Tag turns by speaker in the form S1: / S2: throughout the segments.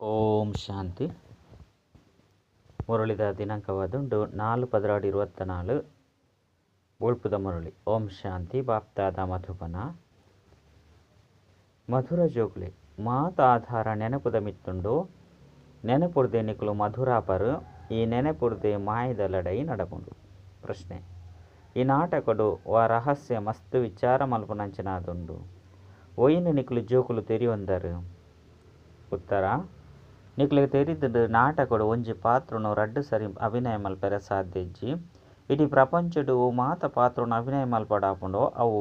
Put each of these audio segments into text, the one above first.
S1: ಓಂ ಶಾಂತಿ ಮುರಳಿದ ದಿನಾಂಕವಾದುಂಡು ನಾಲು ಪದರಾಡು ಇರುವತ್ತ ನಾಲು ಉಳ್ಪುದ ಮುರಳಿ ಓಂ ಶಾಂತಿ ಬಾಪ್ತಾದ ಮಧುಬನ ಮಧುರ ಜೋಗ್ಲಿ ಮಾತ ಆಧಾರ ನೆನಪುದ ಮಿತ್ತುಂಡು ನೆನಪುರ್ದೆ ನಿಕುಲು ಮಧುರಾಪರು ಈ ನೆನಪುರ್ದೆ ಮಾಯದ ಲಡೈ ನಡಪುಂಡು ಪ್ರಶ್ನೆ ಈ ನಾಟಕಡು ವಾ ರಹಸ್ಯ ಮಸ್ತ್ ವಿಚಾರ ಮಲ್ಪುನಂಚನಾದುಂಡು ಒಯ್ನು ನಿಕುಲು ಜೋಕುಲು ತೆರಿಯೊಂದರು ಉತ್ತರ ನಿಕ್ಲೆಗ್ ತೆರಿದ್ದು నాటకుడు ಒಂಜಿ ಪಾತ್ರನು ರಡ್ಡ್ ಸರಿ ಅಭಿನಯ ಮಲ್ಪೆರೆ ಸಾಧ್ಯ ಇಜ್ಜಿ. ಇಡೀ ಪ್ರಪಂಚಡು ಮಾತ ಪಾತ್ರನು ಅಭಿನಯ ಮಲ್ಪಡಾಪುಂಡೋ ಅವು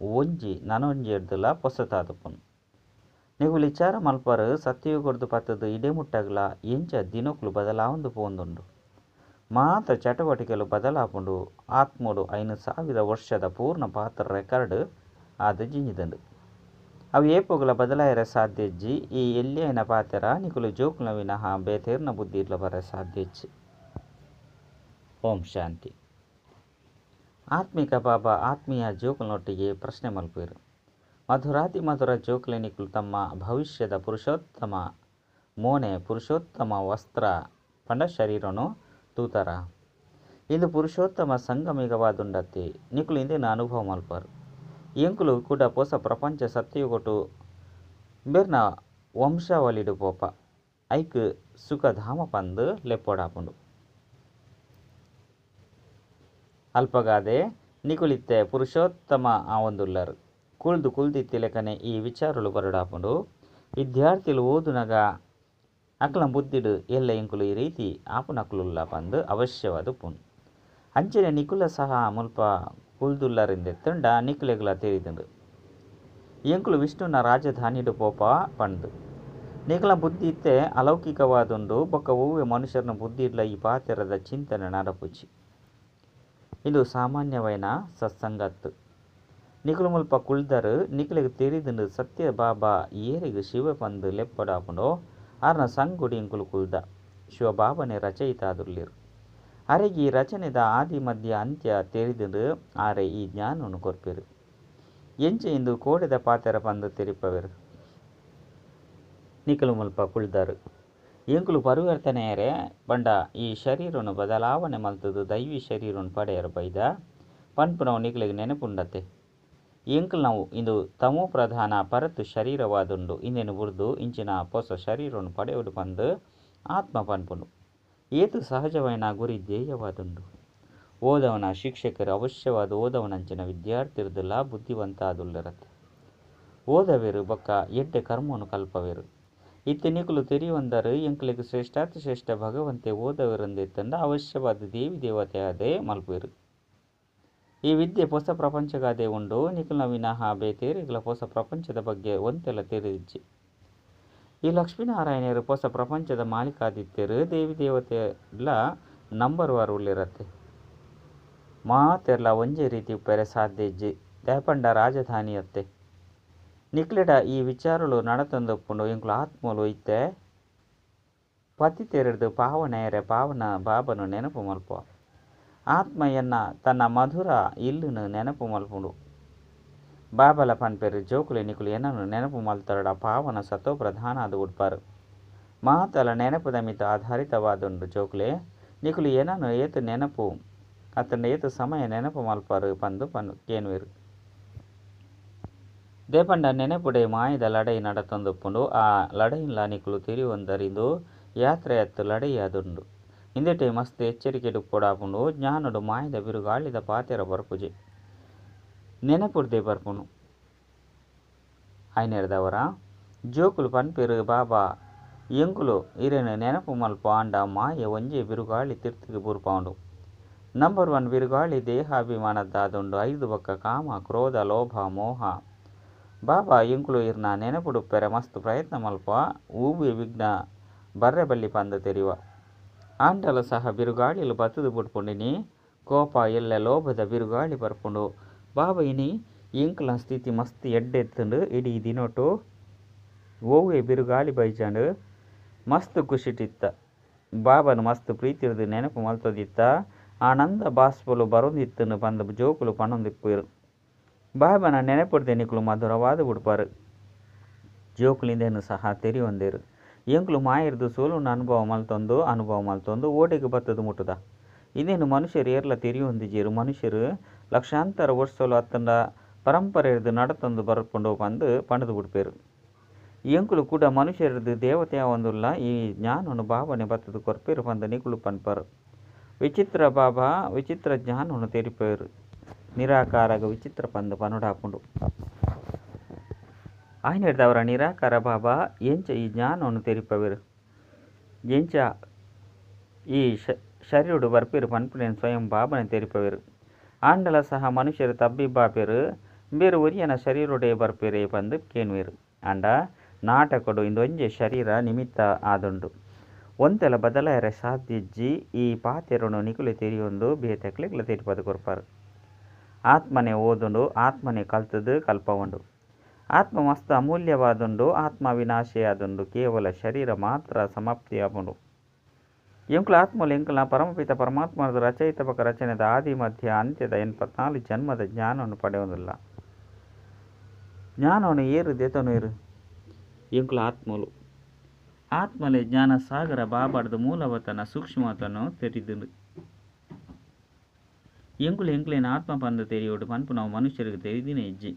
S1: ಒಂಜಿ ನನೊಂಜಿ ಎಡ್ದುಲ ಪೊಸತಾದುಪುನು. ನಿಗುಲು ವಿಚಾರ ಮಲ್ಪರು ಸತ್ಯಯುಗೊಡ್ದು ಪತ್ತದು ಇಡೆ ಮುಟ್ಟಗಲ ಎಂಚ ದಿನೊಕ್ಲು ಬದಲಾವೊಂದು ಪೋಂದುಂಡು. ಮಾತ ಚಟುವಟಿಕೆಲು ಬದಲಾಪುಂಡು. ಆತ್ಮಡು ಐನು ಸಾವಿರ ವರ್ಷದ ಪೂರ್ಣ ಪಾತ್ರ ರೆಕಾರ್ಡ್ ಆದ ಜಿಂಜಿದಂಡು. ಅವು ಏಪುಗಳ ಬದಲಾಯರ ಇಜ್ಜಿ. ಈ ಎಲ್ಲಿಯನ ಪಾತೆರ ನಿಕುಲು ಜೋಕುಲ ವಿನಃ ಬೇತೇರ್ನ ಬುದ್ಧಿ ಇರ್ಲ ಬರ ಸಾಧ್ಯ ಇಜ್ಜಿ. ಓಂ ಶಾಂತಿ. ಆತ್ಮಿಕ ಬಾಬಾ ಆತ್ಮೀಯ ಜೋಕುಲನೊಟ್ಟಿಗೆ ಪ್ರಶ್ನೆ ಮಲ್ಪಿರು ಮಧುರಾತಿ ಮಧುರ ಜೋಕುಲೆ ನಿಕುಲು ತಮ್ಮ ಭವಿಷ್ಯದ ಪುರುಷೋತ್ತಮ ಮೋನೆ ಪುರುಷೋತ್ತಮ ವಸ್ತ್ರ ಪಂಡ ಶರೀರನು ತೂತರ. ಇಂದು ಪುರುಷೋತ್ತಮ ಸಂಗಮಿಗವಾದುಂಡತ್ತಿ. ನಿಕುಲು ಇಂದಿನ ಅನುಭವ ಮಲ್ಪರು ಎಂಕುಲು ಕೂಡ ಪೋಸ ಪ್ರಪಂಚ ಸತ್ಯಗೊಟ್ಟು ಬೆರ್ನ ವಂಶಾವಳಿಡು ಪೋಪ ಐಕ್ ಸುಖಧಾಮ ಪಂದು ಲೆಪ್ಪೊಡಾಪುಂಡು. ಅಲ್ಪಗಾದೆ ನಿಕುಲಿತ್ತೆ ಪುರುಷೋತ್ತಮ ಆವೊಂದುಲ್ಲರು. ಕುಳ್ದು ಕುಲ್ದಿ ತಿಲಕನೆ ಈ ವಿಚಾರಲು ಬರಡಾಪುಂಡು. ವಿದ್ಯಾರ್ಥಿಲು ಓದುನಗ ಅಕ್ಲ ಬುದ್ಧಿಡು ಎಲ್ಲ ಎಂಕುಲು ಈ ರೀತಿ ಆಪುನಕ್ಲುಲ್ಲ ಪಂದು ಅವಶ್ಯವಾದ ಪುನ್ ಅಂಚನೆ ನಿಕುಲ ಸಹ ಮುಲ್ಪ ಕುಲ್ದುಲ್ಲರಿಂದೆತ್ತಂಡ ನಿಕ್ಲೆಗ್ಲ ತೆರಿದುಂಡು ಎಂಕುಲು ವಿಷ್ಣುನ ರಾಜಧಾನಿಡು ಪೋಪ ಪಂಡು ನಿಕ್ಲ ಬುದ್ಧಿ ಇತ್ತೆ ಅಲೌಕಿಕವಾದುಂಡು ಬೊಕ್ಕ ಹೂವೆ ಮನುಷ್ಯರನ ಬುದ್ಧಿ ಇಡ್ಲ ಈ ಪಾತೆರದ ಚಿಂತನೆ ನಡಪುಚ್ಚಿ ಇದು ಸಾಮಾನ್ಯವೈನ ಸತ್ಸಂಗತ್ತು. ನಿಕುಲು ಮುಲ್ಪ ಕುಳ್ದರು ನಿಕಲಿಗೆ ತೆರಿದುಂಡು ಸತ್ಯ ಬಾಬಾ ಏರಿಗ ಶಿವ ಪಂದು ಲೆಪ್ಪಡಾಪುಂಡೋ ಆರ್ನ ಸಂಗುಡಿ ಇಂಕುಲು ಕುಲ್ದ ಶಿವಬಾಬನೆ ರಚಯಿತಾದುರ್ಲಿರು. ಅರೆಗೆ ರಚನೆದ ಆದಿ ಮಧ್ಯ ಅಂತ್ಯ ತೆರಿದುಂಡು ಆರೆ ಈ ಜ್ಞಾನವನ್ನು ಕೊರ್ಪೆರು. ಎಂಚೆ ಇಂದು ಕೋಡೆದ ಪಾತ್ರ ಪಂದು ತೆರಿಪವೆರು. ನಿಕಲು ಮುಲ್ಪ ಕುಳ್ದರು. ಎಂಕುಲು ಪರಿವರ್ತನೆಯರೆ ಬಂಡ ಈ ಶರೀರವನ್ನು ಬದಲಾವಣೆ ಮಲ್ತದು ದೈವಿ ಶರೀರವನ್ನು ಪಡೆಯರು ಬೈದ, ಪನ್ಪುನವು ನಿಕಲಿಗೆ ನೆನಪುಂಡತೆ. ಎಂಕುಲು ನಾವು ಇಂದು ತಮೋ ಪ್ರಧಾನ ಪರತು ಶರೀರವಾದುಂಡು, ಇಂದೇನು ಬುರ್ದು ಇಂಚಿನ ಹೊಸ ಶರೀರವನ್ನು ಪಡೆಯಲು ಪಂದು ಆತ್ಮ ಪನ್ಪುಂಡು ಏತು ಸಹಜವೈನ ಗುರಿ ಧ್ಯೇಯವಾದುಂಡು ಓದವನ ಶಿಕ್ಷಕರು ಅವಶ್ಯವಾದ ಓದವನಂಚಿನ ವಿದ್ಯಾರ್ಥಿರುದಲ್ಲ ಬುದ್ಧಿವಂತ ಆದುಲ್ಲರತ್ತೆ ಓದವೇರು ಬಕ್ಕ ಎಡ್ಡೆ ಕರ್ಮವನ್ನು ಕಲ್ಪವೇರು. ಇತ್ತೆ ನಿಕುಲು ತೆರಿಯೊಂದರು ಎಂಕಲಿಗೆ ಶ್ರೇಷ್ಠಾತಿ ಶ್ರೇಷ್ಠ ಭಗವಂತೆ ಓದವರಂದೆತ್ತಂಡ ಅವಶ್ಯವಾದ ದೇವಿ ದೇವತೆ ಆದೇ ಮಲ್ಪೇರು ಈ ವಿದ್ಯೆ ಹೊಸ ಪ್ರಪಂಚಗಾದೆ ಉಂಡು ನಿಕುಲ್ನ ವಿನಃ ಬೇತೇರಿಗಳ ಹೊಸ ಪ್ರಪಂಚದ ಬಗ್ಗೆ ಒಂತೆಲ್ಲ ತಿಳಿದಿಜ್ಜಿ ಈ ಲಕ್ಷ್ಮೀನಾರಾಯಣರು ಹೊಸ ಪ್ರಪಂಚದ ಮಾಲೀಕಾದಿತ್ಯರು, ದೇವಿ ದೇವತೆಲ್ಲ ನಂಬರ್ ವಾರ್ ಉಳ್ಳಿರತ್ತೆ ಮಾತೆರ್ಲ ಒಂಜೇ ರೀತಿ ಉಪ್ಪರೆ ಸಾಧ್ಯ ಜಿ ದಯಪಂಡ ರಾಜಧಾನಿ ಅತ್ತೆ ನಿಕ್ಲೆಡ ಈ ವಿಚಾರಗಳು ನಡತಂದಪ್ಪುಂಡು ಇಂಕ್ಲು ಆತ್ಮಲು ಐತೆ ಪತಿ ತೆರೆದು ಪಾವನೆಯರೆ ಪಾವನ ಬಾಬನು ನೆನಪು ಮಲ್ಪ ಆತ್ಮಯನ್ನ ತನ್ನ ಮಧುರ ಇಲ್ಲುನು ನೆನಪು ಮಲ್ಪುಂಡು. ಬಾಬಲ ಪನ್ಪೆರು ಜೋಕುಲೆ ನಿಕುಲು ಎನ್ನನು ನೆನಪು ಮಲ್ತರಡ ಪಾವನ ಸತೋ ಪ್ರಧಾನ ಅದು ಉಡ್ಪಾರು ಮಾತಲ ನೆನಪುದ ಮಿತ ಆಧಾರಿತವಾದುಂಡು ಜೋಕುಲೆ ನಿಕುಲು ಏನನು ಏತು ನೆನಪು ಅತಂಡ ಏತು ಸಮಯ ನೆನಪು ಮಲ್ಪಾರು ಪಂದು ಪನ್ ಕೇನುವೆರು ದೇಪಂಡ ನೆನೆಪುಡೆ ಮಾಯದ ಲಡೈ ನಡತೊಂದುಪ್ಪುಂಡು ಆ ಲಡೈನ್ಲ ನಿಕುಲು ತಿರಿಯೊಂದರಿಂದು ಯಾತ್ರೆಯತ್ತು ಲಡೈಯಾದುಂಡು ಇಂದೆಟೆ ಮಸ್ತ್ ಎಚ್ಚರಿಕೆಡು ಪೊಡಾಪುಂಡು ಜ್ಞಾನಡು ಮಾಯದ ಬಿರುಗಾಳಿದ ಪಾತೆರ ಬರ್ಪುಜೆ ನೆನಪುಡ್ದೆ ಬರ್ಪುನು. ಐನೆರ್ದವರ ಜೋಕುಲು ಪನ್ಪಿರು ಬಾಬಾ, ಎಂಕುಲು ಇರೇನು ನೆನಪು ಮಲ್ಪ ಆಂಡ ಮಾಯ ಒಂಜೆ ಬಿರುಗಾಳಿ ತಿರ್ತಿಗೆ ಬುರ್ಪಾಂಡು. ನಂಬರ್ ಒನ್ ಬಿರುಗಾಳಿ ದೇಹಾಭಿಮಾನದ್ದಾದುಂಡು ಐದು ಬಕ್ಕ ಕಾಮ, ಕ್ರೋಧ, ಲೋಭ, ಮೋಹ. ಬಾಬಾ, ಎಂಕುಲು ಇರ್ನ ನೆನಪುಡುಪ್ಪೆರೆ ಮಸ್ತ್ ಪ್ರಯತ್ನ ಮಲ್ಪ ಊಬಿ ವಿಘ್ನ ಬರ್ರೆ ಬಲ್ಲಿ ಪಂದ ತೆರಿವ. ಆಂಡಲ ಸಹ ಬಿರುಗಾಳಿಲು ಬತ್ತದು ಬುಡ್ಪುಂಡಿನಿ, ಕೋಪ, ಎಲ್ಲ, ಲೋಭದ ಬಿರುಗಾಳಿ ಬರ್ಪುಂಡು. ಬಾಬಾ ಇನಿ ಎಂಕುಲ ಸ್ಥಿತಿ ಮಸ್ತ್ ಎಡ್ಡೆತ್ತುಂಡು ಇಡೀ ದಿನೊಟ್ಟು ಓವೆ ಬಿರುಗಾಳಿ ಬೈಜಾಂಡ್ ಮಸ್ತ್ ಖುಷಿಟಿತ್ತ ಬಾಬನ ಮಸ್ತ್ ಪ್ರೀತಿರ್ದು ನೆನಪು ಮಲ್ತದಿತ್ತ. ಆನಂದ ಬಾಸ್ಪಲು ಬರೊಂದಿತ್ತನು ಬಂದ ಜೋಕುಲು ಪಣೊಂದಿಪ್ಪುರು ಬಾಬನ ನೆನಪುಡ್ದೆ ನಿಕುಲು ಮಧುರವಾದ ಬಿಡ್ಪಾರು ಜೋಕುಲಿಂದೇನು ಸಹ ತೆರಿಯೊಂದೇರು. ಎಂಕ್ಲು ಮಾಯಿರ್ದು ಸೋಲುನ ಅನುಭವ ಮಲ್ತೊಂದು ಅನುಭವ ಮಲ್ತೊಂದು ಓಟೆಗೆ ಬತ್ತದು ಮುಟ್ಟುದ. ಇದೇನು ಮನುಷ್ಯರು ಏರ್ಲ ತೆರಿಯೊಂದಿಜೇರು, ಮನುಷ್ಯರು ಲಕ್ಷಾಂತರ ವರ್ಷಗಳು ಅತ್ತನ್ನ ಪರಂಪರೆ ಹಿಡಿದು ನಡತಂದು ಬರ್ಕೊಂಡು ಬಂದು ಪಣದು ಬಿಡ್ಪೇರು. ಎಂಕುಲು ಕೂಡ ಮನುಷ್ಯರದು ದೇವತೆಯ ಒಂದಲ್ಲ ಈ ಜ್ಞಾನವನ್ನು ಭಾವನೆ ಬತ್ತದ ಕೊರ್ಪೇರು ಬಂದ ನಿಕುಲು ಪನ್ಪರು. ವಿಚಿತ್ರ ಬಾಬಾ, ವಿಚಿತ್ರ ಜ್ಞಾನವನ್ನು ತೆರಿಪೇರು. ನಿರಾಕಾರಗ ವಿಚಿತ್ರ ಪಂದ ಪನುಡಾಪುಂಡು ಆಯ್ನ ಹಿಡಿದವರ ನಿರಾಕಾರ ಬಾಬಾ, ಎಂಚ ಈ ಜ್ಞಾನವನ್ನು ತೆರಿಪವೇರು. ಎಂಚ ಈ ಶರೀರುಡು ಬರ್ಪೀರು ಪನ್ಪುನೇನು ಸ್ವಯಂ ಬಾಬನ ತೆರಿಪವೇರು. ಆಂಡಲ ಸಹ ಮನುಷ್ಯರು ತಬ್ಬಿ ಬಾಪೆರು ಬೇರು ಒರಿಯನ ಶರೀರುಡೆ ಬರ್ಪೆರೆ ಬಂದು ಕೇನ್ವೇರು ಅಂಡ ನಾಟಕಡು ಇಂದೊಂಜೆ ಶರೀರ ನಿಮಿತ್ತ ಆದುಂಡು ಒಂತೆಲ ಬದಲಾಯರೆ ಸಾಧ್ಯಜ್ಜಿ ಈ ಪಾತೆರನು ನಿಕುಲೆ ತೆರಿಯೊಂದು ಬೇತೆಕ್ಲೆಗ್ಲ ತೆರಿಪದು ಕೊರ್ಪಾರು ಆತ್ಮನೆ ಓದುಂಡು ಆತ್ಮನೆ ಕಲ್ತದು ಕಲ್ಪವುಂಡು ಆತ್ಮ ಮಸ್ತ್ ಅಮೂಲ್ಯವಾದುಂಡು ಆತ್ಮ ವಿನಾಶಿಯಾದುಂಡು ಕೇವಲ ಶರೀರ ಮಾತ್ರ ಸಮಾಪ್ತಿಯಾಗುಂಡು ಎಂಕುಲ ಆತ್ಮಲು ಎಂಕುಲ ಪರಮಪಿತ ಪರಮಾತ್ಮನದು ರಚಯಿತಪಕ ರಚನೆದ ಆದಿ ಮಧ್ಯ ಅಂತ್ಯದ ಎನ್ಪತ್ನಾಲ್ಕು ಜನ್ಮದ ಜ್ಞಾನವನ್ನು ಪಡೆಯುವುದಿಲ್ಲ. ಜ್ಞಾನವನ್ನು ಏರು ದೇತನು ಏರು ಎಂಕುಲ ಆತ್ಮಲು ಆತ್ಮಲೆ ಜ್ಞಾನ ಸಾಗರ ಬಾಬಾಡದ ಮೂಲವತನ ಸೂಕ್ಷ್ಮವತನ ತೆರಿದುಂಡು ಎಂಕುಲು ಎಂಕುಲೇನ ಆತ್ಮ ಪಂದ ತೆರೆಯೋಡು ಪನ್ಪು ನಾವು ಮನುಷ್ಯರಿಗೆ ತೆರೆದಿನ ಹೆಜ್ಜೆ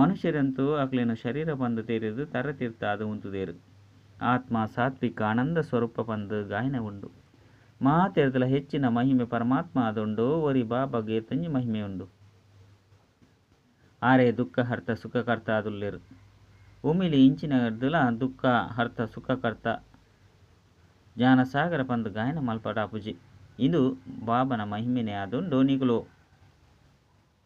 S1: ಮನುಷ್ಯರಂತೂ ಅಕ್ಲೇನು ಶರೀರ ಪಂದು ತೆರೆದು ತರತೀರ್ಥ ಅದು ಉಂತುದೇರು. ಆತ್ಮ ಸಾತ್ವಿಕ ಆನಂದ ಸ್ವರೂಪ ಪಂದು ಗಾಯನ ಉಂಡು. ಮಾತೆರದಲ ಹೆಚ್ಚಿನ ಮಹಿಮೆ ಪರಮಾತ್ಮ ಅದುಂಡು ಒರಿ ಬಾಬಗೆ ತಂಜಿ ಮಹಿಮೆ ಉಂಡು. ಆರೆ ದುಃಖ, ಹರ್ತ ಸುಖಕರ್ತ ಅದುಲ್ಲಿರು ಉಮಿಲಿ ಇಂಚಿನ ದುಲ ದುಃಖ, ಹರ್ತ ಸುಖಕರ್ತ ಜ್ಞಾನಸಾಗರ ಪಂದು ಗಾಯನ ಮಲ್ಪಡಾಪುಜಿ ಇದು ಬಾಬನ ಮಹಿಮೆನೆ ಆದುಂಡು ನಿಗುಲು.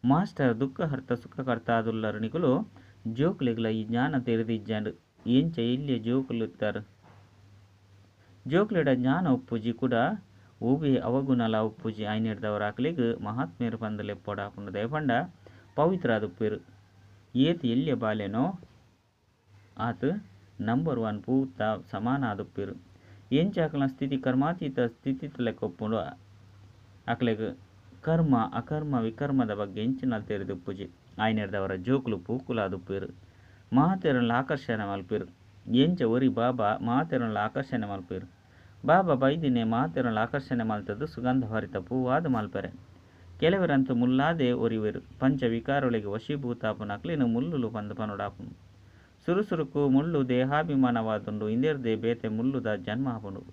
S1: ಮಾಸ್ಟರ್ ದುಃಖ, ಹರ್ತ ಸುಖಕರ್ತ ಅದುಲ್ಲರು ನಿಗುಲು. ಜೋಕ್ಲೆಗ್ಲ ಈ ಜ್ಞಾನ ತೆರೆದಿಜ್ಜಂಡು. ಇಲ್ಲಿ ಜೋಕುಲು ಇತ್ತಾರೆ ಜೋಕ್ಲೆಡ ಜ್ಞಾನ ಉಪ್ಪುಜಿ ಕೂಡ ಉಬಿ ಅವಗುಣಲ ಉಪ್ಪುಜಿ ಆಯ್ನಿಡ್ದವರ ಆಕಲಿಗೆ ಮಹಾತ್ಮೇರು ಪಂದಲೆ ಪೊಡಾಪುಂಡು ದಯಪಂಡ ಪವಿತ್ರ ಅದುಪ್ಪೇರು ಏತ್ ಎಲ್ಲಿಯ ಬಾಲೆನೋ ಆತ ನಂಬರ್ ಒನ್ ಪೂತ ಸಮಾನ ಪೇರು ಎಂಚ ಆಕಲನ ಸ್ಥಿತಿ ಕರ್ಮಾತೀತ ಸ್ಥಿತಿ ತಲೆಕೊಪ್ಪುಂಡು ಆಕಲೆಗೆ ಕರ್ಮ ಅಕರ್ಮ ವಿಕರ್ಮದ ಬಗ್ಗೆ ಎಂಚಿನಲ್ಲಿ ತೆರೆದುಪ್ಪುಜಿ. ಆಯ್ನಿಡ್ದವರ ಜೋಕುಲು ಪೂಕುಲಾದುಪ್ಪೇರು. ಆಕರ್ಷಣೆ ಮಲ್ಪೇರು. ಎಂಚ ಒರಿ ಬಾಬಾ ಮಾತೆರನ್ಲ ಆಕರ್ಷಣೆ ಮಲ್ಪೇರು. ಬಾಬಾ ಬೈದಿನೇ ಮಾತೆರಳ ಆಕರ್ಷಣೆ ಮಲ್ತದ್ದು ಸುಗಂಧ ಭರಿತ ಪೂವಾದ ಮಲ್ಪೆರೆ. ಕೆಲವರಂತೂ ಮುಲ್ಲಾದೆ ಒರಿವೆರು. ಪಂಚ ವಿಕಾರೊಳಗೆ ವಶೀಭೂತಾಪುನಕ್ಲಿನ ಮುಳ್ಳುಲು ಪಂದು ಪನುಡಾಪುನು. ಸುರುಸುರುಕು ಮುಳ್ಳು ದೇಹಾಭಿಮಾನವಾದುಂಡು ಇಂದಿರ್ದೆ ಬೇತೆ ಮುಳ್ಳುದ ಜನ್ಮ ಹಾಪುಂಡು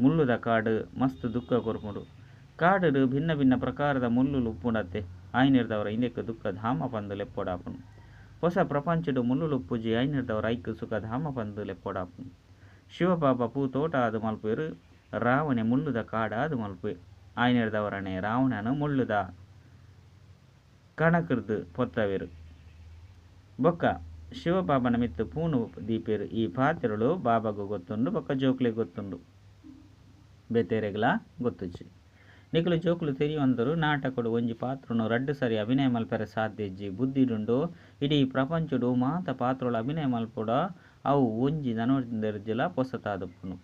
S1: ಮುಳ್ಳುದ ಕಾಡು ಮಸ್ತ್ ದುಃಖ ಕೊರ್ಪುಂಡು. ಕಾಡು ಭಿನ್ನ ಭಿನ್ನ ಪ್ರಕಾರದ ಮುಳ್ಳುಲು ಉಪ್ಪುಂಡತ್ತೆ. ಆಯ್ನಿರ್ದವರ ಇಂದಕ್ಕೆ ದುಃಖ ಧಾಮ ಪಂದು ಲೆಪ್ಪೊಡಾಪುನು. ಹೊಸ ಪ್ರಪಂಚಡು ಮುಳ್ಳುಲು ಉಪ್ಪುಜಿ ಆಯ್ನಿರ್ದವರ ಐಕ್ಯ ಸುಖ ಧಾಮ ಪಂದು ಲೆಪ್ಪೊಡಾಪುನು ಶಿವಬಾಬಾ ಪೂ ತೋಟ ಆದು ಮಲ್ಪೇರು ರಾವಣೆ ಮುಳ್ಳುದ ಕಾಡಾದು ಮಲ್ಪೆ ಆಯ್ನಿರ್ದವರನೆ ರಾವಣನು ಮುಳ್ಳುದ ಕಣಕರ್ದು ಪೊತ್ತವೆರು. ಬೊಕ್ಕ ಶಿವಬಾಬನ ಮಿತ್ತು ಪೂನು ದೀಪೇರು. ಈ ಪಾತ್ರೆಗಳು ಬಾಬಾಗೂ ಗೊತ್ತುಂಡು, ಬೊಕ್ಕ ಜೋಕ್ಲೆ ಗೊತ್ತುಂಡು. ಬೇತೆರೆಗ್ಲ ಗೊತ್ತುಚ್ಚಿ ನಿಕುಲು ಜೋಕುಲು ತೆರಿಯೊಂದರು ನಾಟಕಡು ಒಂಜಿ ಪಾತ್ರನು ರಡ್ಡು ಸರಿ ಅಭಿನಯ ಮಲ್ಪೆರ ಸಾಧ್ಯಜ್ಜಿ ಬುದ್ಧಿಡುಂಡು. ಇಡೀ ಪ್ರಪಂಚಡು ಮಾತ ಪಾತ್ರಗಳು ಅಭಿನಯ ಮಲ್ಪುಡ. ಅವು ಒಂಜಿ ದನೋರ್ಜಲ ಪೊಸತಾದಪ್ಪುನು.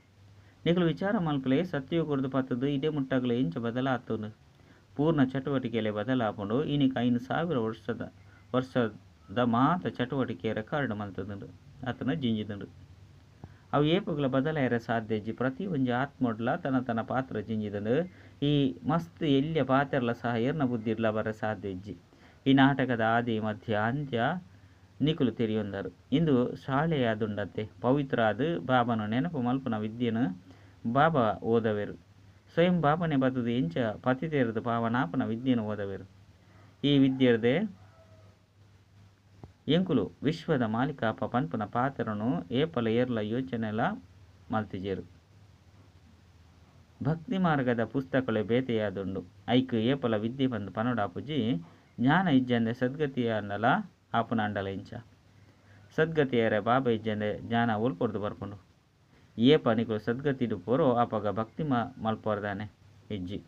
S1: ನಿಕುಲು ವಿಚಾರ ಮಲ್ಪಲೆ ಸತ್ಯಯುಗುರ್ದು ಪತ್ತದು. ಇದೇ ಮುಟ್ಟಗಲು ಎಂಚ ಬದಲಾತುನು ಪೂರ್ಣ ಚಟುವಟಿಕೆಯಲ್ಲಿ ಬದಲಾಪುಂಡು. ಇನಿಕ ಐನು ಸಾವಿರ ವರ್ಷದ ವರ್ಷದ ಮಾತ ಚಟುವಟಿಕೆ ರೆಕಾರ್ಡ್ ಮಲ್ತದುಂಡು. ಆತನ ಜಿಂಜಿದುಂಡು. ಅವು ಏಪುಗಳ ಬದಲಾಯರ ಪ್ರತಿ ಒಂಜಿ ಆತ್ಮೊಡ್ಲ ತನ್ನ ತನ್ನ ಪಾತ್ರ ಜಿಂಜಿದನು. ಈ ಮಸ್ತ್ ಎಲ್ಲ ಪಾತ್ರಲ ಸಹ ಏರ್ನ ಬುದ್ಧಿರ್ಲ ಬರ ಸಾಧ್ಯಜ್ಜಿ ಈ ನಾಟಕದ ಆದಿ ಮಧ್ಯ ಅಂತ್ಯ ನಿಖುಲು ತೆರಿಯೊಂದರು. ಇಂದು ಶಾಲೆಯಾದುಂಡತ್ತೆ ಪವಿತ್ರ ಅದು ಬಾಬನು ನೆನಪು ಮಲ್ಪನ ವಿದ್ಯೆನು ಬಾಬಾ ಓದವೆರು. ಸ್ವಯಂ ಬಾಬನೆ ಬದುದು ಎಂಚ ಪತಿತೆರದು ಪಾವನಾಪನ ವಿದ್ಯೆನು ಓದವೆರು. ಈ ವಿದ್ಯೆರ್ದೆ ಎಂಕುಲು ವಿಶ್ವದ ಮಾಲಿಕ ಪನ್ಪುನ ಪಾತ್ರನು ಏಪಲ ಏರ್ಲ ಯೋಚನೆಲ ಮಲ್ತಿಜೇರು. ಭಕ್ತಿ ಮಾರ್ಗದ ಪುಸ್ತಕಗಳು ಬೇತೆಯಾದುಂಡು. ಐಕ್ ಏಪಲ ವಿದ್ಯೆ ಬಂದು ಪನೋಡಾಪುಜಿ ಜ್ಞಾನ ಇಜ್ಜಂದೆ ಸದ್ಗತಿಯ ಅನ್ನಲ ಆಪುನ ಅಂಡಲ ಇಂಚ. ಸದ್ಗತಿಯರ ಬಾಬ ಇಜ್ಜಂದೆ ಜ್ಞಾನ ಉಲ್ಪೊರ್ದು ಬರ್ಪುಂಡು. ಏಪ ಪನಿಗಳು ಸದ್ಗತಿಡು ಪೋರೋ ಅಪಗ ಭಕ್ತಿ ಮ ಮಲ್ಪೋರ್ದಾನೆ ಇಜ್ಜಿ.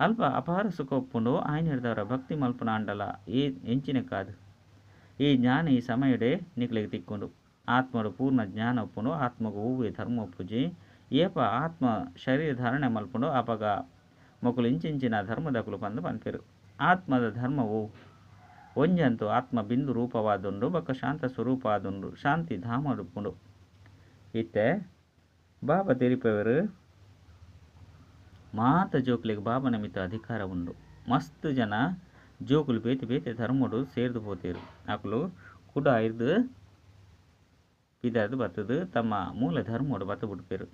S1: ಅಲ್ಪ ಅಪಾರ ಸುಖ ಒಪ್ಪುಂಡು ಆಯ್ನ ಹಿಡ್ದವರ ಭಕ್ತಿ ಮಲ್ಪನ ಅಂಡಲ ಈ ಎಂಚಿನ ಕಾದು. ಈ ಜ್ಞಾನ ಈ ಸಮಯಡೆ ನಿಖಲಿಗೆ ತಿಕ್ಕೊಂಡು. ಆತ್ಮರು ಪೂರ್ಣ ಜ್ಞಾನಪ್ಪುಂಡು ಆತ್ಮಗೂ ಹೂವಿ ಧರ್ಮಪ್ಪುಜಿ ಏಪ ಆತ್ಮ ಶರೀರ ಧಾರಣೆ ಮಲ್ಪುಂಡು, ಅಪಗ ಮೊಕುಲು ಇಂಚಿಂಚಿನ ಧರ್ಮದಕುಲು ಬಂದು ಪನ್ಪೆರು ಆತ್ಮದ ಧರ್ಮವು ಒಂಜಂತು ಆತ್ಮ ಬಿಂದು ರೂಪವಾದುಂಡು, ಬಕ್ಕ ಶಾಂತ ಸ್ವರೂಪವಾದುಂಡು, ಶಾಂತಿ ಧಾಮ ಉಪ್ಪುಂಡು ಇತ್ತೆ, ಬಾಬಾ ತಿರುಪವರು ಮಾತ ಜೋಕ್ಲಿಗೆ ಬಾಬನ ಮಿತ ಅಧಿಕಾರ ಉಂಡು. ಮಸ್ತ್ ಜನ ஜோக்குள் ಬೇತೆ பேத்து தருமோடு சேர்ந்து போத்தேரு அக்குளு குட ஆயிரது ಪಿದಾದು ಬರ್ತದು ತಮ್ಮ ಮೂಲ ಧರ್ಮೋಡು ಬತ್ತ ಬಿಡ್ಪೇರು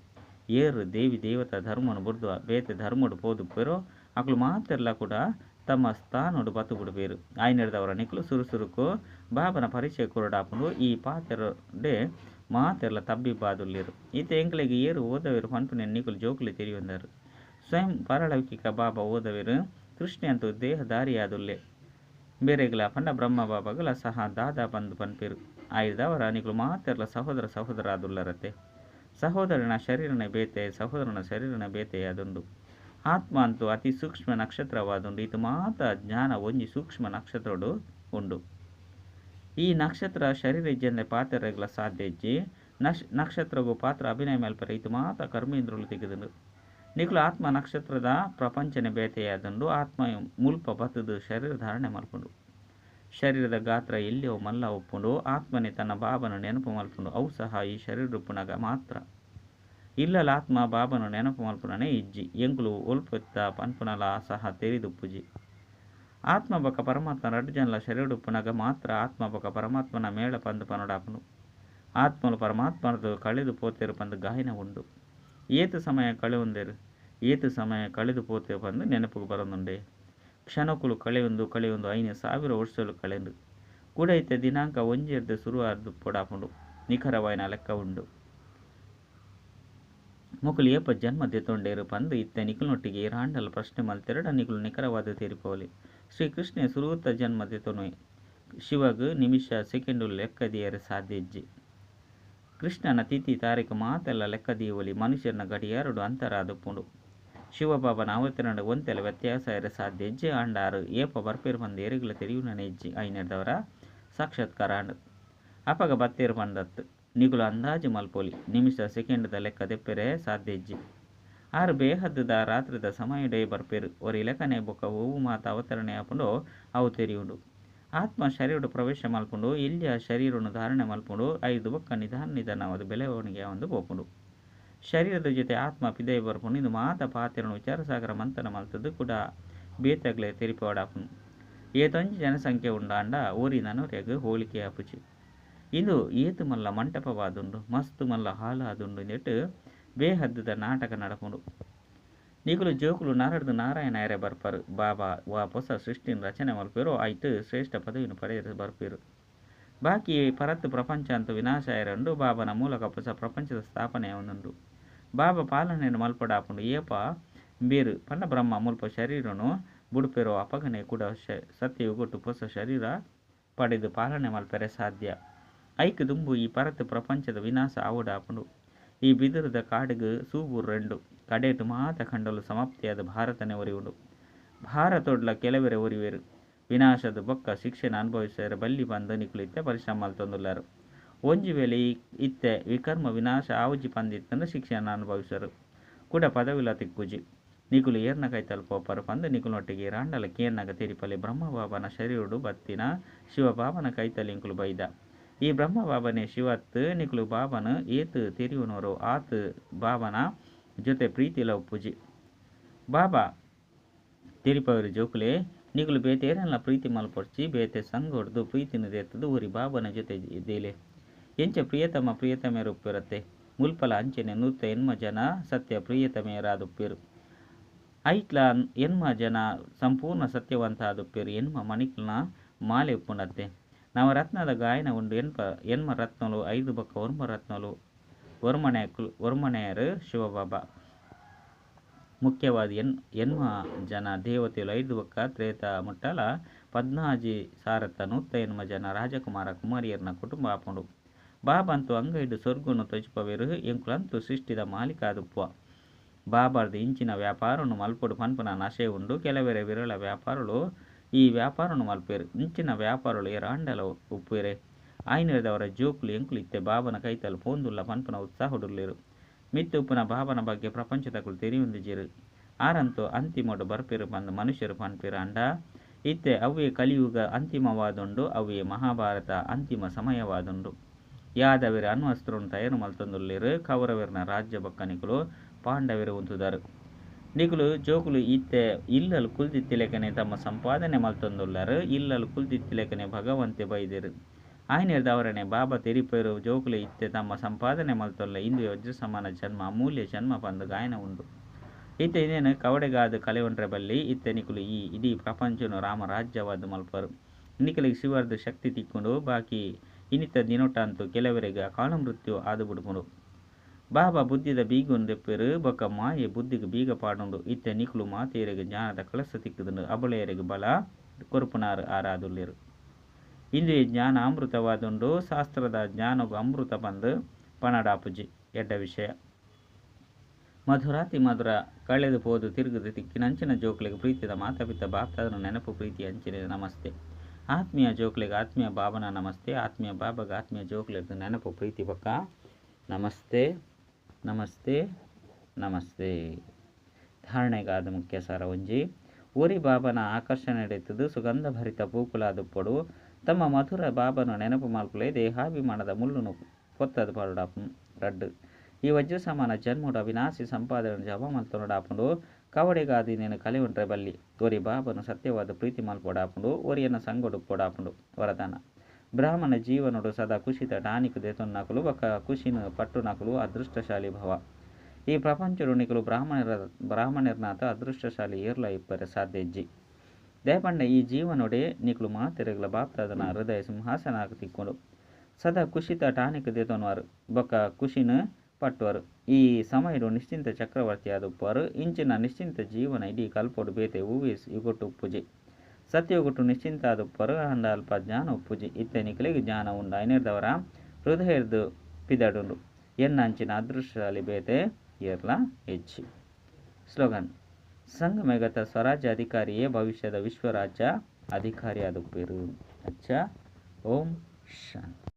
S1: ಏರು ದೇವಿ ದೇವತಾ ಧರ್ಮನು ಬುಡ್ದು ಬೇತೆ ಧರ್ಮೋಡು ಪೋದು ಪೇರೋ, ಅಕ್ಲು ಮಾತೆಲ್ಲ ಕೂಡ ತಮ್ಮ ಸ್ಥಾನೋಡು ಬತ್ತು ಬಿಡ್ಬೇರು ಆಯ್ನಡ್ದವರ ನಿಕ್ಲು ಸುರು ಸುರುಕು ಬಾಬನ ಪರಿಚಯ ಕುರುಡಾಪುಂಡು ಈ ಪಾತೆರಡೆ ಮಾತೆಲ್ಲ ತಬ್ಬಿ ಬಾದುಲ್ಲಿರು. ಈತ ಎಂಕ್ಲೆಗೆ ಏರು ಓದವೇರು ಪಂಪುನೆ ನಿಕುಲು ಜೋಕುಲಿ ತೆರಿಯೊಂದರು. ಸ್ವಯಂ ಪರಳೌಕಿಕ ಬಾಬಾ ಓದವೇರು. ಕೃಷ್ಣ ಅಂತೂ ದೇಹದಾರಿಯಾದುಲ್ಲೆ ಬೇರೆಗಲ ಪಂಡ ಬ್ರಹ್ಮ ಬಾಬಾಗಳ ಸಹ ದಾದಾ ಬಂದು ಬಂದಿರು ಆಯ್ದವರ ನಿಕುಲು ಮಾತೆರ್ಲ ಸಹೋದರ ಸಹೋದರ ಆದುಲ್ಲರತೆ ಸಹೋದರನ ಶರೀರನ ಬೇತೆ, ಸಹೋದರನ ಶರೀರನ ಬೇತೆ ಅದೊಂದು. ಆತ್ಮ ಅಂತೂ ಅತಿ ಸೂಕ್ಷ್ಮ ನಕ್ಷತ್ರವಾದುಂಡು ಇದು ಮಾತ ಜ್ಞಾನ ಒಂಜಿ ಸೂಕ್ಷ್ಮ ನಕ್ಷತ್ರಡು ಉಂಡು ಈ ನಕ್ಷತ್ರ ಶರೀರ ಇಜ್ಜಂದೆ ಪಾತ್ರಗಳ ಸಾಧ್ಯ ಇಜ್ಜಿ. ನಕ್ಷ ನಕ್ಷತ್ರಗೂ ಪಾತ್ರ ಅಭಿನಯ ಮೇಲ್ಪರ ಇದು ಮಾತ ಕರ್ಮೇಂದ್ರಲು ತೆಗೆದುಂಡು. ನಿಖಲು ಆತ್ಮ ನಕ್ಷತ್ರದ ಪ್ರಪಂಚನೆ ಬೇತೆಯಾದಂಡು ಆತ್ಮ ಮುಲ್ಪ ಬತ್ತದು ಶರೀರ ಧಾರಣೆ ಮಲ್ಪುಂಡು. ಶರೀರದ ಗಾತ್ರ ಎಲ್ಲಿಯೋ ಮಲ್ಲ ಒಪ್ಪುಂಡು, ಆತ್ಮನೆ ತನ್ನ ಬಾಬನ ನೆನಪು ಮಲ್ಪುಂಡು, ಅವು ಸಹ ಈ ಶರೀರ ರೂಪನಾಗ ಮಾತ್ರ. ಇಲ್ಲಲ ಆತ್ಮ ಬಾಬನು ನೆನಪು ಮಲ್ಪುನನೆ ಇಜ್ಜಿ, ಎಂಕುಲು ಒಲ್ಪೆತ್ತ ಪನ್ಪುನಲ ಸಹ ತೆರಿದುಪ್ಪುಜಿ ಆತ್ಮ ಬಕ ಪರಮಾತ್ಮ ರಡ್ಡು ಜನಲ ರೂಪನಾಗ ಮಾತ್ರ ಆತ್ಮ ಬಕ ಪರಮಾತ್ಮನ ಮೇಳ ಪಂದು ಪನಡಾಪನು ಆತ್ಮಲು ಪರಮಾತ್ಮನದು ಕಳೆದು ಪೋತೇರು ಪಂದು ಗಾಯನ ಉಂಡು. ಏತು ಸಮಯ ಕಳೆಯೊಂದೇರು ಏತು ಸಮಯ ಕಳೆದು ಪೋತೆ ಪಂದು ನೆನಪುಗೆ ಬರೊಂದುಂಡೆ. ಕ್ಷಣಕ್ಕುಲು ಕಳೆಯೊಂದು ಕಳೆಯೊಂದು ಐನು ಸಾವಿರ ವರ್ಷಲು ಕಳೆಂದು. ಕೂಡೈತೆ ದಿನಾಂಕ ಒಂಜೆರ್ದು ಶುರುವಾರ್ದು ಪೊಡಾಪುಂಡು. ನಿಖರವಾಯಿನ ಲೆಕ್ಕ ಉಂಡು ಮುಕುಲು ಏಪ ಜನ್ಮ ದೆತ್ತೊಂಡೇರು ಪಂದು ಇತ್ತೆ ನಿಖುಲ್ನೊಟ್ಟಿಗೆ ರಾಂಡಲ ಪ್ರಶ್ನೆ ಮಲ್ತೆರಡ ನಿಖುಲು ನಿಖರವಾದ ತೀರಿಪೋಲಿ. ಶ್ರೀಕೃಷ್ಣ ಸುರುತ್ತ ಜನ್ಮ ದೆತ್ತೊನು ಶಿವಗ್ ನಿಮಿಷ ಸೆಕೆಂಡು ಲೆಕ್ಕದಿಯರೆ ಸಾಧ್ಯ ಇಜ್ಜಿ. ಕೃಷ್ಣನ ತಿಥಿ ತಾರೀಕು ಮಾತೆಲ್ಲ ಲೆಕ್ಕದೀವಲಿ ಮನುಷ್ಯನ ಗಡಿಯಾರುಡು ಅಂತರ ಅದುಪ್ಪುಂಡು ಶಿವಬಾಬನ ಅವತರಣ ಒಂತೆಲ ವ್ಯತ್ಯಾಸ ಇರ ಸಾಧ್ಯ. ಹೆಜ್ಜೆ ಆಂಡಾರು, ಏಪ ಬರ್ಪೇರು ಬಂದು ಎರಿಗಳ ತೆರಿಯುನನೆ ಇಜ್ಜಿ ಐನಡ್ದವರ? ಸಾಕ್ಷಾತ್ಕಾರ ಆಂಡು ಅಪಗ ಬತ್ತೇರು ಬಂದತ್ತು. ನಿಗುಲು ಅಂದಾಜು ಮಲ್ಪೊಲಿ. ನಿಮಿಷ ಸೆಕೆಂಡ್ದ ಲೆಕ್ಕ ದೆಪ್ಪೆರೆ ಸಾಧ್ಯ ಹೆಜ್ಜೆ. ಆರು ಬೇಹದ್ದದ ರಾತ್ರಿದ ಸಮಯಡೇ ಬರ್ಪೇರು. ಒರಿ ಲೆಕ್ಕನೆ ಬೊಕ್ಕ ಹೂವು ಮಾತ ಅವತರಣೆ ಹಾಕೊಂಡು ಅವು ತೆರಿಯುಂಡು. ಆತ್ಮ ಶರೀರಡು ಪ್ರವೇಶ ಮಲ್ಪುಂಡು ಇಲ್ಲಿಯ ಶರೀರವನ್ನು ಧಾರಣೆ ಮಲ್ಪುಂಡು ಐದು ಬೊಕ್ಕ ನಿಧಾನ ನಿಧಾನವಾದ ಬೆಳವಣಿಗೆ ಒಂದು ಬೋಪುಂಡು ಶರೀರದ ಜೊತೆ ಆತ್ಮ ಪಿದೈ ಬರ್ಪುಂಡು ಇದು ಮಾತ ವಿಚಾರ ಸಾಗರ ಮಂಥನ ಮಲ್ತದ್ದು ಕೂಡ ಬೇತಗ್ಲೆ ತೆರಿಪೋಡಾಪುಂಡು ಏತೊಂಜಿ ಜನಸಂಖ್ಯೆ ಉಂಡಾಂಡ ಊರಿನ ನೊರೆಗ್ ಹೋಲಿಕೆ ಆಪುಚಿ ಇದು ಏತು ಮಲ್ಲ ಮಂಟಪವಾದುಂಡು, ಮಸ್ತು ಮಲ್ಲ ಹಾಲಾದುಂಡು ನೆಟ್ಟು ಬೇಹದ್ದದ ನಾಟಕ ನಡಪುಂಡು. ನಿಗುಲು ಜೋಕುಲು ನರಡ್ದು ನಾರಾಯಣ ಎರೆ ಬರ್ಪರು. ಬಾಬಾ ವಾ ಹೊಸ ಸೃಷ್ಟಿನ ರಚನೆ ಮಲ್ಪೇರು ಆಯ್ತು ಶ್ರೇಷ್ಠ ಪದವಿನ ಪಡೆಯಲು ಬರ್ಪೇರು. ಬಾಕಿ ಪರತ್ತು ಪ್ರಪಂಚ ಅಂತ ವಿನಾಶ ಎರಂಡು ಬಾಬನ ಮೂಲಕ ಹೊಸ ಪ್ರಪಂಚದ ಸ್ಥಾಪನೆ ಒಂದುಂಡು ಬಾಬಾ ಪಾಲನೆಯನ್ನು ಮಲ್ಪಡಾಪುಂಡು ಏಪ ಬೇರು ಪಂಡ ಬ್ರಹ್ಮ ಮುಲ್ಪ ಶರೀರನು ಬುಡುಪೆರೋ ಅಪಗನೆ ಕೂಡ ಸತ್ಯಯುಗೊಟ್ಟು ಹೊಸ ಶರೀರ ಪಡೆದು ಪಾಲನೆ ಮಲ್ಪೆರೆ ಸಾಧ್ಯ. ಐಕ್ ದುಂಬು ಈ ಪರತ್ ಪ್ರಪಂಚದ ವಿನಾಶ ಆವುಡಾಪುಂಡು. ಈ ಬಿದಿರದ ಕಾಡಿಗೆ ಸೂಬೂರು ರೆಂಡು. ಕಡೇಟು ಮಾತ ಕಂಡಲು ಸಮಾಪ್ತಿಯಾದ ಭಾರತನೇ ಒರಿವುಡು ಭಾರತೊಡ್ಲ ಕೆಲವರೆ ಒರಿವೆರು ವಿನಾಶದ ಬೊಕ್ಕ ಶಿಕ್ಷೆನ ಅನುಭವಿಸಿದರೆ ಬಲ್ಲಿ ಬಂದು ನಿಕುಲಿತ್ತೆ ಪರಿಶ್ರಮ ತಂದುಲ್ಲಾರು. ಒಂಜಿ ವೇಳೆ ಇತ್ತೆ ವಿಕರ್ಮ ವಿನಾಶ ಆವುಜಿ ಪಂದಿತ್ತಂದ್ರೆ ಶಿಕ್ಷೆಯನ್ನು ಅನುಭವಿಸರು ಕೂಡ ಪದವಿಲ ತಿಕ್ಕುಜಿ. ನಿಕುಲು ಏರ್ನ ಕೈ ತಲುಪೋಪರು ಪಂದು ನಿಕುಲೊಟ್ಟಿಗೆ ರಾಂಡಲ ಕೇರ್ನಗ ತಿರಿಪಲಿ ಬ್ರಹ್ಮಬಾಬನ ಶರೀರುಡು ಬತ್ತಿನ ಶಿವಬಾಬನ ಬಾಬನ ಕೈತಲಿಂಕುಲು ಬೈದ. ಈ ಬ್ರಹ್ಮ ಬಾಬನೆ ಶಿವತ್ ನಿಕುಲು ಬಾಬನ ಏತು ತಿರಿಯುನೋರು ಆತ್ ಬಾಬನ ಜೊತೆ ಪ್ರೀತಿ ಲವ್ ಪೂಜೆ. ಬಾಬಾ, ತಿರಿಪವರು ಜೋಕುಲೆ, ನೀಗಲು ಬೇತೆ ಏನಲ್ಲ ಪ್ರೀತಿ ಮಲ್ಪೊಡ್ಚಿ ಬೇತೆ ಸಂಗೊಡ್ದು ಪ್ರೀತಿನ ದೇತದು ಊರಿ ಬಾಬನ ಜೊತೆ ಇದ್ದೀಲೆ. ಎಂಚ ಪ್ರಿಯತಮ ಪ್ರಿಯತಮೆಯರು ಉಪ್ಪಿರತ್ತೆ ಮುಲ್ಪಲ ಅಂಚೆನೆ ನೂತ ಎನ್ಮ ಜನ, ಸತ್ಯ ಪ್ರಿಯತಮೆಯರಾದುಪ್ಪಿರು ಐಟ್ಲ ಎನ್ಮ ಜನ, ಸಂಪೂರ್ಣ ಸತ್ಯವಂತ ಆದುಪ್ಪಿರು ಎನ್ಮ ಮಣಿಕ್ಲನ ಮಾಲೆ ಉಪ್ಪುನತ್ತೆ. ನವರತ್ನದ ಗಾಯನ ಉಂಡು ಎನ್ಪ, ಎನ್ಮ ರತ್ನಲು, ಐದು ಬಕ್ಕ ಒರ್ಮ ರತ್ನಲು ಒರ್ಮನೆ ಒರ್ಮನೆಯರು ಶಿವಬಾಬಾ. ಮುಖ್ಯವಾದ ಎನ್, ಎನ್ಮ ಜನ, ದೇವತೆಲು ಐದು ಬೊಕ್ಕ ತ್ರೇತ ಮುಟ್ಟಲ, ಪದ್ಮಾಜಿ ಸಾರತ್ತ ನೂತ್ತ ಎನ್ಮ ಜನ, ರಾಜಕುಮಾರ ಕುಮಾರಿಯರ್ನ ಕುಟುಂಬ ಆಪುಂಡು. ಬಾಬಂತು ಅಂಗೈಡು ಸೊರ್ಗುನು ತೊಜುಪವೆರು ಎಂಕುಲಂತು ಸೃಷ್ಟಿದ ಮಾಲೀಕ ಆದುಪ್ಪುವ ಬಾಬಾರ್ದು ಇಂಚಿನ ವ್ಯಾಪಾರನು ಮಲ್ಪೊಡು, ಪನ್ಪನ ನಶೆ ಉಂಡು, ಕೆಲವೆರೆ ವಿರಳ ವ್ಯಾಪಾರಲು ಈ ವ್ಯಾಪಾರನು ಮಲ್ಪೇರು. ಇಂಚಿನ ವ್ಯಾಪಾರಗಳು ಏರಾಂಡಲ ಉಪ್ಪುವೆರೆ ಆಯ್ನಿರದವರ ಜೋಕುಲು ಎಂಕುಲು ಇತ್ತೆ ಬಾಬನ ಕೈತಲು ಪೋಂದುಲ್ಲ ಪನ್ಪುನ ಉತ್ಸಾಹಡುಲ್ಲೇರು ಮಿತ್ತು ಉಪ್ಪುನ ಬಾಬನ ಬಗ್ಗೆ ಪ್ರಪಂಚದಕುಲು ತೆರಿಯೊಂದಿಜಿರು ಆರಂತು ಅಂತಿಮಡು ಬರ್ಪೇರು ಬಂದು ಮನುಷ್ಯರು ಪನ್ಪೇರು ಅಂಡ. ಇತ್ತೆ ಅವೇ ಕಲಿಯುಗ ಅಂತಿಮವಾದುಂಡು ಅವೇ ಮಹಾಭಾರತ ಅಂತಿಮ ಸಮಯವಾದುಂಡು. ಯಾದವಿರ ಅಣ್ವಸ್ತ್ರವನ್ನು ತಯಾರು ಮಲ್ತೊಂದುಲ್ಲೆರ್ ಕೌರವಿರನ ರಾಜ್ಯ ಬಕ್ಕನಿಕುಲು ಪಾಂಡವಿರ ಉಂತುದರು. ನಿಕುಲು ಜೋಕುಲು ಇತ್ತೆ ಇಲ್ಲಲು ಕುಲ್ದಿತ್ತಿಲೆಕನೆ ತಮ್ಮ ಸಂಪಾದನೆ ಮಲ್ತೊಂದುಲ್ಲಾರು ಇಲ್ಲಲು ಕುಲ್ದಿತ್ತಿಲೆಕನೆ ಭಗವಂತೆ ಬೈದೆರು. ಆಯ್ನೆರ್ದವರನೆ ಬಾಬಾ ತೆರಿಪೇರು ಜೋಕುಲು ಇತ್ತೆ ತಮ್ಮ ಸಂಪಾದನೆ ಮಲ್ತೊಲ್ಲ ಇಂದು ವಜ್ರ ಸಮಾನ ಜನ್ಮ, ಅಮೂಲ್ಯ ಜನ್ಮ ಬಂದು ಗಾಯನ ಉಂಡು. ಇತ್ತೆ ಇದೇನು ಕವಡೆಗಾದ ಕಲೆಯೊಂಡ್ರೆ ಬಲ್ಲಿ ಇತ್ತೆ ನಿಕುಲು ಈ, ಇಡೀ ಪ್ರಪಂಚನು ರಾಮ ರಾಜ್ಯವಾದ ಮಲ್ಪರು. ನಿಕಲಿಗೆ ಶಿವರ್ದು ಶಕ್ತಿ ತಿಕ್ಕೊಂಡು, ಬಾಕಿ ಇನ್ನಿತ ದಿನೊಟ್ಟಂತೂ ಕೆಲವರಿಗೆ ಕಾಲ ಮೃತ್ಯು ಆದು ಬಿಡ್ಕೊಂಡು. ಬಾಬಾ ಬುದ್ಧಿದ ಬೀಗೊಂದು ದೆಪ್ಪೆರು, ಬೊಕ್ಕ ಮಾಯೆ ಬುದ್ಧಿಗೆ ಬೀಗ ಪಾಡುಂಡು. ಇತ್ತೆ ನಿಕುಲು ಮಾತೆಯರಿಗೆ ಜ್ಞಾನದ ಕಳಸ ತಿಕ್ಕುದುಂಡು, ಅಬಳೆಯರಿಗೆ ಬಲ, ಕೊರುಪುನಾರು ಆರಾದುಲ್ಲೆರು. ಈ ಜ್ಞಾನ ಅಮೃತವಾದುಂಡು ಶಾಸ್ತ್ರದ ಜ್ಞಾನವು ಅಮೃತ ಬಂದು ಪಣಡಾಪುಜಿ, ಎಡ್ಡ ವಿಷಯ. ಮಧುರಾತಿ ಮಧುರ ಕಳೆದು ಹೋದು ತಿರುಗದು ತಿಕ್ಕಿನಂಚಿನ ಜೋಕ್ಲಿಗೆ ಪ್ರೀತಿದ ಮಾತಾಪಿತ ಬಾಪ್ತಾದನು ನೆನಪು ಪ್ರೀತಿ ಅಂಚಿನ ನಮಸ್ತೆ. ಆತ್ಮೀಯ ಜೋಕ್ಲಿಗೆ ಆತ್ಮೀಯ ಬಾಬನ ನಮಸ್ತೆ, ಆತ್ಮೀಯ ಬಾಬಾಗ ಆತ್ಮೀಯ ಜೋಕ್ಲಿಗೆ ನೆನಪು ಪ್ರೀತಿ ಪಕ್ಕ. ನಮಸ್ತೆ ನಮಸ್ತೆ ನಮಸ್ತೆ. ಧಾರಣೆಗಾದ ಮುಖ್ಯ ಸಾರ ಒಂಜಿ. ಊರಿ ಬಾಬನ ಆಕರ್ಷಣೆ ನಡೆಯುತ್ತಿದ್ದು, ಸುಗಂಧಭರಿತ ಭರಿತ ತಮ್ಮ ಮಧುರ ಬಾಬನ ನೆನಪು ಮಾಲ್ಕುಲೇ ದೇಹಾಭಿಮಾನದ ಮುಳ್ಳುನು ಕೊತ್ತದ ಪರುಡಾಪು ರಡ್ಡು. ಈ ವಜ್ರ ಸಮಾನ ಜನ್ಮುಡ ವಿನಾಶಿ ಸಂಪಾದನೆ ಜಪ ಮಲ್ತೊನಡಾಪುಂಡು ಕವಡೆಗಾದಿ ನೇನು ಕಲೆ ಬಲ್ಲಿ. ಓರಿ ಬಾಬನು ಸತ್ಯವಾದ ಪ್ರೀತಿ ಮಲ್ಪೊಡಾಪುಂಡು ಓರಿಯನ್ನು ಸಂಗೊಡು ಪೊಡಾಪುಂಡು ವರದಾನ. ಬ್ರಾಹ್ಮಣ ಜೀವನುಡು ಸದಾ ಖುಷಿತ ಡಾನಿಕು ದೇತೊನ್ನಾಕಲು ಬಕ ಖುಷಿನ ಪಟ್ಟು ನಕಲು, ಅದೃಷ್ಟಶಾಲಿ ಭವ. ಈ ಪ್ರಪಂಚಡು ನಿಕಲು ಬ್ರಾಹ್ಮಣರ ಬ್ರಾಹ್ಮಣರ್ನಾಥ ಅದೃಷ್ಟಶಾಲಿ ಏರ್ಲ ಇಪ್ಪರೆ ಸಾಧ್ಯಜ್ಜಿ ದಯಪಂಡ ಈ ಜೀವನೊಡೆ ನಿಕಲು ಮಾತೆರೆಗ್ಲ ಬಾಪ್ತಾದನ ಹೃದಯ ಸಿಂಹಾಸನ ತಿಕ್ಕೊಂಡು, ಸದಾ ಕುಶಿತ ಟಾನಿಕ್ ದೇತನವರು ಬೊಕ್ಕ ಖುಷಿನ ಪಟ್ಟುವರು. ಈ ಸಮಯಡು ನಿಶ್ಚಿಂತ ಚಕ್ರವರ್ತಿ ಆದುಪ್ಪರು ಇಂಚಿನ ನಿಶ್ಚಿಂತ ಜೀವನ ಇಡೀ ಕಲ್ಪೊಡು ಬೇತೆ ಹೂವಿಸ್ ಇಗೊಟ್ಟು ಉಪ್ಪುಜಿ. ಸತ್ಯಗೊಟ್ಟು ನಿಶ್ಚಿಂತ ಆದಪ್ಪರು ಅಂಡ ಅಲ್ಪ ಜ್ಞಾನ ಉಪ್ಪುಜಿ. ಇತ್ತೆ ನಿಕಲಿಗೆ ಜ್ಞಾನ ಉಂಡ ಐನೇರ್ದವರ ಹೃದಯರ್ದು ಪಿದಡುಂಡು. ಎನ್ನಂಚಿನ ಅದೃಷ್ಟದಲ್ಲಿ ಬೇತೆ ಏರ್ಲ ಹೆಚ್ಚಿ ಸ್ಲೋಗನ್ ಸಂಗಮೇಗತ ಸ್ವರಾಜ್ಯ ಅಧಿಕಾರಿಯೇ ಭವಿಷ್ಯದ ವಿಶ್ವರಾಜ್ಯ ಅಧಿಕಾರಿಯಾದ ಪೇರು ಅಚ್ಚ ಓಂ ಶಾಂತಿ.